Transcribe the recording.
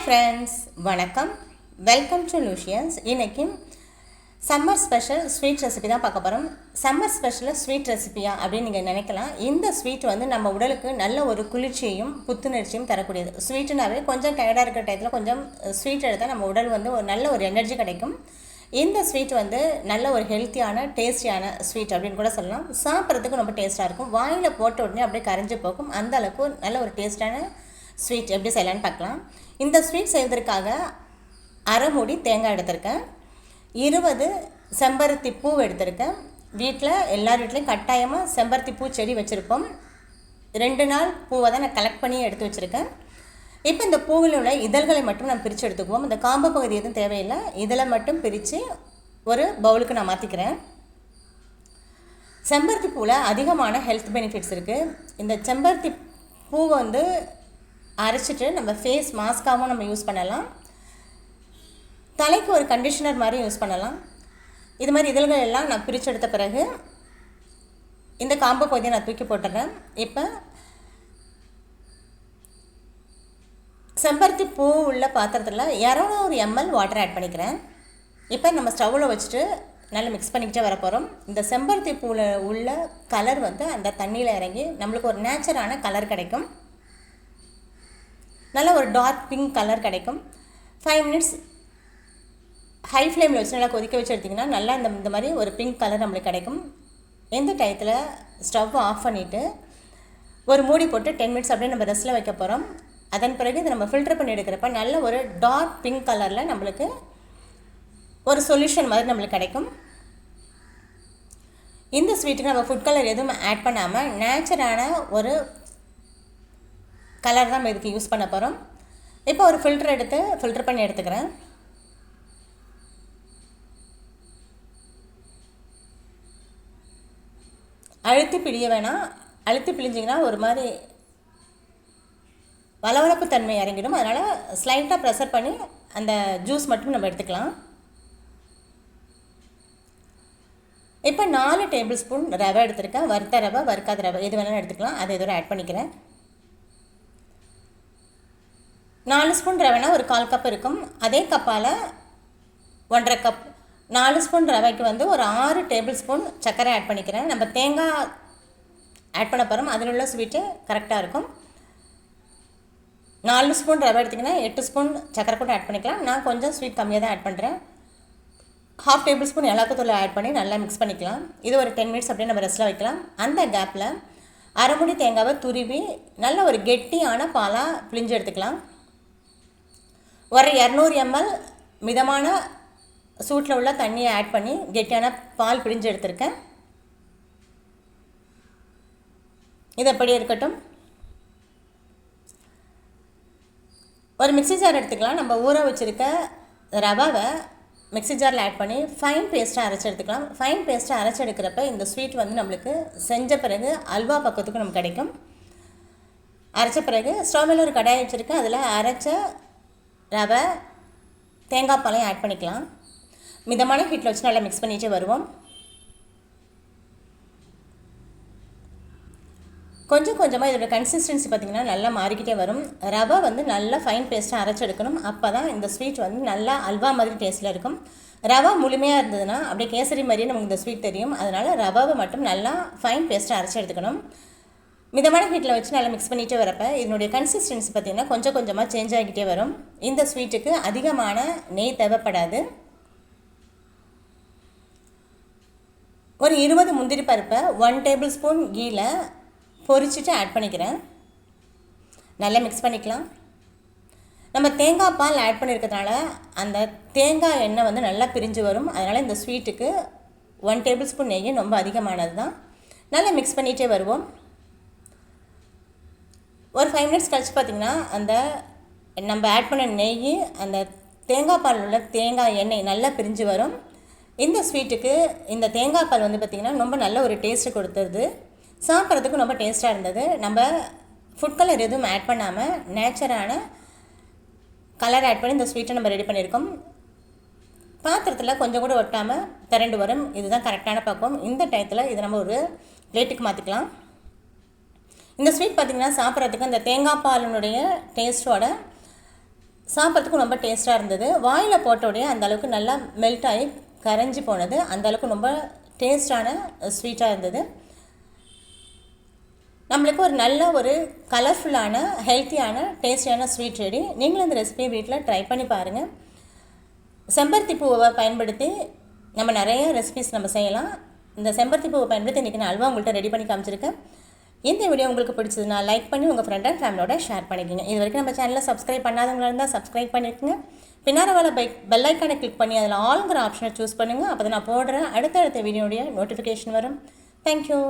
Hi friends வணக்கம். Welcome to Lucians இன்றைக்கி summer special sweet recipe தான் பார்க்க போகிறோம் சம்மர் ஸ்பெஷலில் ஸ்வீட் ரெசிபியா அப்படின்னு நீங்கள் நினைக்கலாம். இந்த ஸ்வீட் வந்து நம்ம உடலுக்கு நல்ல ஒரு குளிர்ச்சியையும் புத்துணர்ச்சியும் தரக்கூடியது. ஸ்வீட்டுனாவே கொஞ்சம் டயர்டாக இருக்கிற டயத்தில் கொஞ்சம் ஸ்வீட் எடுத்தால் நம்ம உடல் வந்து ஒரு நல்ல ஒரு எனர்ஜி கிடைக்கும். இந்த ஸ்வீட் வந்து நல்ல ஒரு ஹெல்த்தியான டேஸ்டியான ஸ்வீட் அப்படின்னு கூட சொல்லலாம். சாப்பிட்றதுக்கு ரொம்ப டேஸ்ட்டாக இருக்கும். வாயில் போட்ட உடனே அப்படியே கரைஞ்சி போகும். அந்த அளவுக்கு நல்ல ஒரு டேஸ்டான ஸ்வீட் எப்படி செய்யலான்னு பார்க்கலாம். இந்த ஸ்வீட் செய்வதற்காக அரை மூடி தேங்காய் எடுத்திருக்கேன். இருபது செம்பருத்தி பூ எடுத்திருக்கேன். வீட்டில் எல்லார் வீட்லேயும் கட்டாயமாக செம்பருத்தி பூ செடி வச்சுருப்போம். ரெண்டு நாள் பூவை தான் நான் கலெக்ட் பண்ணி எடுத்து வச்சுருக்கேன். இப்போ இந்த பூவில் உள்ள இதழ்களை மட்டும் நான் பிரித்து எடுத்துக்குவோம். இந்த காம்பு பகுதி எதுவும் தேவையில்லை. இதழை மட்டும் பிரித்து ஒரு பவுலுக்கு நான் மாற்றிக்கிறேன் செம்பருத்தி பூவில் அதிகமான ஹெல்த் பெனிஃபிட்ஸ் இருக்குது இந்த செம்பருத்தி பூவை வந்து அரைச்சிட்டு நம்ம ஃபேஸ் மாஸ்க்காகவும் நம்ம யூஸ் பண்ணலாம். தலைக்கு ஒரு கண்டிஷனர் மாதிரி யூஸ் பண்ணலாம். இது மாதிரி இதழ்கள் எல்லாம் நான் பிரித்து எடுத்த பிறகு இந்த காம்போ பகுதியை நான் தூக்கி போட்டுறேன். இப்போ செம்பருத்தி பூ உள்ள பாத்திரத்தில் இரநூறு எம்எல் வாட்டர் ஆட் பண்ணிக்கிறேன். இப்போ நம்ம ஸ்டவ்வில் வச்சுட்டு நல்லா மிக்ஸ் பண்ணிக்கிட்டே வர போகிறோம் இந்த செம்பருத்தி பூவில் உள்ள கலர் வந்து அந்த தண்ணியில் இறங்கி நம்மளுக்கு ஒரு நேச்சரான கலர் கிடைக்கும். நல்ல ஒரு டார்க் பிங்க் கலர் கிடைக்கும். ஃபைவ் மினிட்ஸ் ஹை ஃப்ளேமில் வச்சு நல்லா கொதிக்க வச்சு எடுத்திங்கன்னா நல்லா இந்த இந்த மாதிரி ஒரு பிங்க் கலர் நம்மளுக்கு கிடைக்கும். எந்த டயத்தில் ஸ்டவ் ஆஃப் பண்ணிவிட்டு ஒரு மூடி போட்டு டென் மினிட்ஸ் அப்படியே நம்ம ரெஸ்ட்டில் வைக்க போகிறோம் அதன் பிறகு இதை நம்ம ஃபில்டர் பண்ணி எடுக்கிறப்ப நல்ல ஒரு டார்க் பிங்க் கலரில் நம்மளுக்கு ஒரு சொல்யூஷன் மாதிரி நம்மளுக்கு கிடைக்கும். இந்த ஸ்வீட்டுக்கு நம்ம ஃபுட் கலர் எதுவும் ஆட் பண்ணாமல் நேச்சரான ஒரு கலர் தான் இதுக்கு யூஸ் பண்ண போகிறோம் இப்போ ஒரு ஃபில்டர் எடுத்து ஃபில்டர் பண்ணி எடுத்துக்கிறேன். அழுத்தி பிழிய வேணாம். அழுத்தி பிழிஞ்சிங்கன்னா ஒரு மாதிரி வளவளப்பு தன்மை இறங்கிடும். அதனால் ஸ்லைட்டாக ப்ரெஷர் பண்ணி அந்த ஜூஸ் மட்டும் நம்ம எடுத்துக்கலாம். இப்போ நாலு டேபிள் ஸ்பூன் ரவை எடுத்திருக்கேன். வறுத்த ரவை வறுக்காத ரவை எது வேணாலும் எடுத்துக்கலாம். அதை இதோட ஆட் பண்ணிக்கிறேன். நாலு ஸ்பூன் ரவைனா ஒரு கால் கப் இருக்கும். அதே கப்பால் ஒன்றரை கப். நாலு ஸ்பூன் ரவைக்கு வந்து ஒரு ஆறு டேபிள் ஸ்பூன் சர்க்கரை ஆட் பண்ணிக்கிறேன். நம்ம தேங்காய் ஆட் பண்ண போகிறோம் அதில் உள்ள ஸ்வீட்டு கரெக்டாக இருக்கும். நாலு ஸ்பூன் ரவை எடுத்திங்கன்னா எட்டு ஸ்பூன் சக்கரை கூட ஆட் பண்ணிக்கலாம். நான் கொஞ்சம் ஸ்வீட் கம்மியாக தான் ஆட் பண்ணுறேன் ஹாஃப் டேபிள் ஸ்பூன் ஏலாக்கத்தூள் ஆட் பண்ணி நல்லா மிக்ஸ் பண்ணிக்கலாம். இது ஒரு டென் மினிட்ஸ் அப்படியே நம்ம ரெஸ்ட்டில் வைக்கலாம். அந்த கேப்பில் அரைமுடி தேங்காவை துருவி நல்ல ஒரு கெட்டியான பாலாக பிழிஞ்சு எடுத்துக்கலாம். ஒரு இரநூறு எம்எல் மிதமான சூட்டில் உள்ள தண்ணியை ஆட் பண்ணி கெட்டியான பால் பிழிஞ்சு எடுத்திருக்கேன். இது எப்படி இருக்கட்டும். ஒரு மிக்சி ஜார் எடுத்துக்கலாம். நம்ம ஊற வச்சுருக்க ரவாவை மிக்சி ஜாரில் ஆட் பண்ணி ஃபைன் பேஸ்ட்டாக அரைச்சி எடுத்துக்கலாம். ஃபைன் பேஸ்ட்டாக அரைச்சி எடுக்கிறப்ப இந்த ஸ்வீட் வந்து நம்மளுக்கு செஞ்ச பிறகு அல்வா பக்கத்துக்கு நமக்கு கிடைக்கும். அரைச்ச பிறகு ஸ்டவ் மேலே ஒரு கடாயை வச்சுருக்கேன். அதில் அரைச்ச ரவை தேங்காய் பாலையும் ஆட் பண்ணிக்கலாம். மிதமான ஹீட்டில் வச்சு நல்லா மிக்ஸ் பண்ணிகிட்டே வருவோம். கொஞ்சம் கொஞ்சமாக இதோட கன்சிஸ்டன்சி பார்த்திங்கன்னா நல்லா மாறிக்கிட்டே வரும். ரவை வந்து நல்லா ஃபைன் பேஸ்ட்டாக அரைச்சி எடுக்கணும். அப்போ தான் இந்த ஸ்வீட் வந்து நல்லா அல்வா மாதிரி டேஸ்ட்டில் இருக்கும். ரவை முழுமையாக இருந்ததுன்னா அப்படியே கேசரி மாதிரியே நமக்கு இந்த ஸ்வீட் தெரியும். அதனால் ரவாவை மட்டும் நல்லா ஃபைன் பேஸ்ட்டாக அரைச்சி எடுத்துக்கணும். மிதமான ஹீட்டில் வச்சு நல்லா மிக்ஸ் பண்ணிகிட்டே வரப்போ இதனுடைய கன்சிஸ்டன்சி பார்த்திங்கன்னா கொஞ்சம் கொஞ்சமாக சேஞ்ச் ஆகிக்கிட்டே வரும். இந்த ஸ்வீட்டுக்கு அதிகமான நெய் தேவைப்படாது. ஒரு இருபது முந்திரி பருப்பை ஒன் டேபிள் ஸ்பூன் கீழே பொரிச்சிட்டு ஆட் பண்ணிக்கிறேன். நல்லா மிக்ஸ் பண்ணிக்கலாம். நம்ம தேங்காய் பால் ஆட் பண்ணியிருக்கிறதுனால அந்த தேங்காய் எண்ணெய் வந்து நல்லா பிரிஞ்சு வரும். அதனால் இந்த ஸ்வீட்டுக்கு ஒன் டேபிள் ஸ்பூன் நெய்யும் ரொம்ப அதிகமானது தான் நல்லா மிக்ஸ் பண்ணிகிட்டே வருவோம். ஒரு ஃபைவ் மினிட்ஸ் கழிச்சு பார்த்திங்கன்னா அந்த நம்ம ஆட் பண்ண நெய் அந்த தேங்காய் பால் உள்ள தேங்காய் எண்ணெய் நல்லா பிரிஞ்சு வரும். இந்த ஸ்வீட்டுக்கு இந்த தேங்காய் பால் வந்து பார்த்திங்கன்னா ரொம்ப நல்ல ஒரு டேஸ்ட்டு கொடுத்துருது சாப்பிட்றதுக்கும் ரொம்ப டேஸ்ட்டாக இருந்தது. நம்ம ஃபுட் கலர் எதுவும் ஆட் பண்ணாமல் நேச்சரான கலர் ஆட் பண்ணி இந்த ஸ்வீட்டை நம்ம ரெடி பண்ணியிருக்கோம். பாத்திரத்தில் கொஞ்சம் கூட ஒட்டாமல் திரண்டு வரும். இதுதான் கரெக்டான பக்குவம். இந்த டயத்தில் இதை நம்ம ஒரு பிளேட்டுக்கு மாற்றிக்கலாம் இந்த ஸ்வீட் பார்த்திங்கன்னா சாப்பிட்றதுக்கு அந்த தேங்காய் பாலினுடைய டேஸ்ட்டோட சாப்பிட்றதுக்கும் ரொம்ப டேஸ்ட்டாக இருந்தது. வாயில் போட்டோடைய அந்த அளவுக்கு நல்லா மெல்ட் ஆகி கரைஞ்சி போனது. அந்தளவுக்கு ரொம்ப டேஸ்டான ஸ்வீட்டாக இருந்தது. நம்மளுக்கு ஒரு நல்ல ஒரு கலர்ஃபுல்லான ஹெல்த்தியான டேஸ்டியான ஸ்வீட் ரெடி நீங்களும் இந்த ரெசிபியை வீட்டில் ட்ரை பண்ணி பாருங்கள் செம்பருத்தி பூவை பயன்படுத்தி நம்ம நிறைய ரெசிபிஸ் நம்ம செய்யலாம். இந்த செம்பருத்தி பூவை பயன்படுத்தி இன்றைக்கி நான் அல்வா உங்கள்கிட்ட ரெடி பண்ணி காமிச்சிருக்கேன். இந்த வீடியோ உங்களுக்கு பிடிச்சதுன்னா லைக் பண்ணி உங்கள் ஃப்ரெண்ட் அண்ட் ஃபேமிலியோட ஷேர் பண்ணிக்கோங்க. இது வரைக்கும் நம்ம சேனலில் சப்ஸ்கிரைப் பண்ணாதவங்களா இருந்தால் சப்ஸ்கிரைப் பண்ணிக்கோங்க. பின்னாடி வர பைக் பெல் ஐக்கானை கிளிக் பண்ணி அதில் ஆளுங்கிற ஆப்ஷனை சூஸ் பண்ணுங்கள் அப்போ தான் நான் போடுற அடுத்தடுத்த வீடியோடைய நோட்டிஃபிகேஷன் வரும். தேங்க்யூ